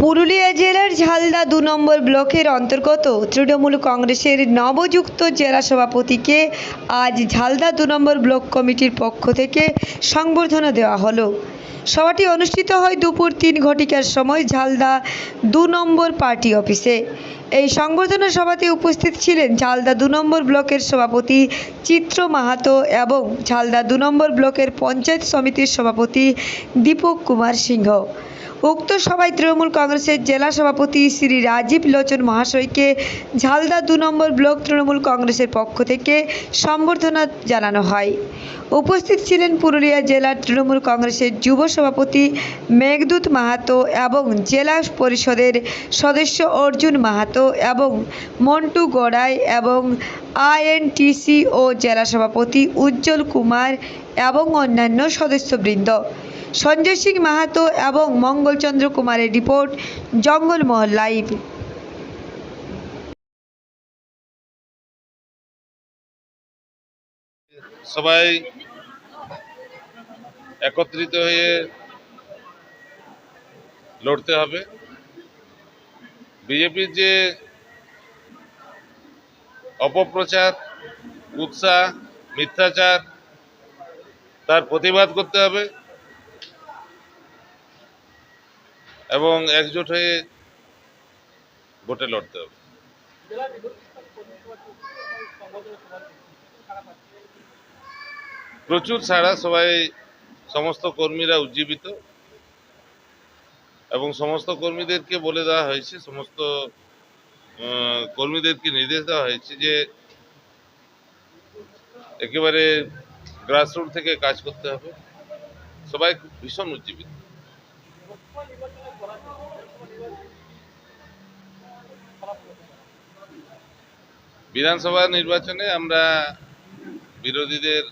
পুরুলিয়া জেলার ঝালদা দু নম্বর ব্লকের অন্তর্গত তৃণমূল কংগ্রেসের নবযুক্ত জেলা সভাপতিকে আজ ঝালদা দু নম্বর ব্লক কমিটির পক্ষ থেকে সংবর্ধনা দেওয়া হলো। সভাটি অনুষ্ঠিত হয় দুপুর তিন ঘটিকার সময় ঝালদা দু নম্বর পার্টি অফিসে। এই সংবর্ধনা সভাতে উপস্থিত ছিলেন ঝালদা দু নম্বর ব্লকের সভাপতি চিত্র মাহাতো এবং ঝালদা দু নম্বর ব্লকের পঞ্চায়েত সমিতির সভাপতি দীপক কুমার সিংহ। উক্ত সভায় তৃণমূল কংগ্রেসের জেলা সভাপতি শ্রী রাজীব লোচন মহাশয়কে ঝালদা দু নম্বর ব্লক তৃণমূল কংগ্রেসের পক্ষ থেকে সম্বর্ধনা জানানো হয়। উপস্থিত ছিলেন পুরুলিয়া জেলার তৃণমূল কংগ্রেসের যুব সভাপতি মেঘদূত মাহাতো এবং জেলা পরিষদের সদস্য অর্জুন মাহাতো এবং মন্টু গড়াই এবং আইএনটিসি ও জেলা সভাপতি উজ্জ্বল কুমার এবং অন্যান্য সদস্যবৃন্দ। সঞ্জয় সিং মাহাতো এবং মঙ্গলচন্দ্র কুমারের রিপোর্ট জঙ্গলমহল লাইভ। সবাই একত্রিত হয়ে লড়তে হবে। বিজেপির যে অপপ্রচার উৎসাহ মিথ্যাচার, তার প্রতিবাদ করতে হবে। এবং একজোট হয়ে ভোটে লড়তে হবে। প্রচুর ছাড়া সবাই সমস্ত কর্মীরা উজ্জীবিত এবং সমস্ত কর্মীদেরকে বলে দেওয়া হয়েছে, সমস্ত কর্মীদেরকে নির্দেশ দেওয়া হয়েছে যে একেবারে গ্রাসরুট থেকে কাজ করতে হবে। সবাই ভীষণ উজ্জীবিত। বিধানসভা নির্বাচনে আমরা বিরোধীদের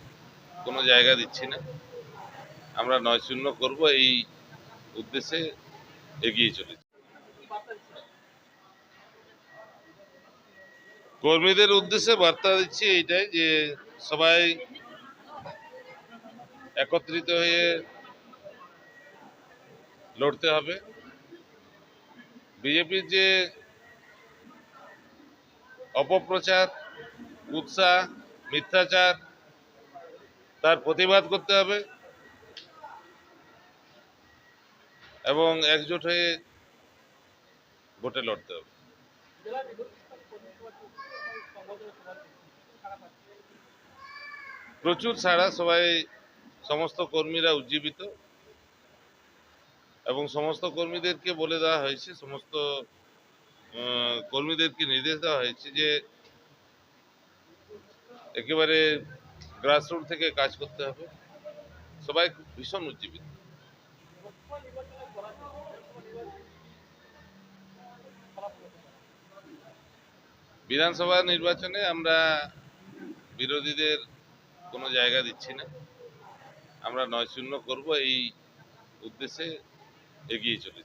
কোনো জায়গা দিচ্ছি না। আমরা নয় শূন্য করব, এই উদ্দেশ্যে এগিয়ে চলেছি। কর্মীদের উদ্দেশ্যে বার্তা দিচ্ছি এইটাই যে সবাই একত্রিত হয়ে লড়তে হবে। বিজেপির যে অপপ্রচার উৎসাহ মিথ্যাচার, তার প্রতিবাদ করতে হবে এবং একজোট হয়ে ভোটে লড়তে হবে। প্রচুর ছাড়া সবাই, সমস্ত কর্মীরা উজ্জীবিত। এবং সমস্ত কর্মীদেরকে বলে দেওয়া হয়েছে, সমস্ত কর্মীদেরকে নির্দেশ দেওয়া হয়েছে যে একেবারে গ্রাসরুট থেকে কাজ করতে হবে। সবাই ভীষণ উজ্জীবিত। বিধানসভা নির্বাচনে আমরা বিরোধীদের কোনো জায়গা দিচ্ছি না। আমরা নয় শূন্য করব এই উদ্দেশ্যে এগিয়ে চলেছি।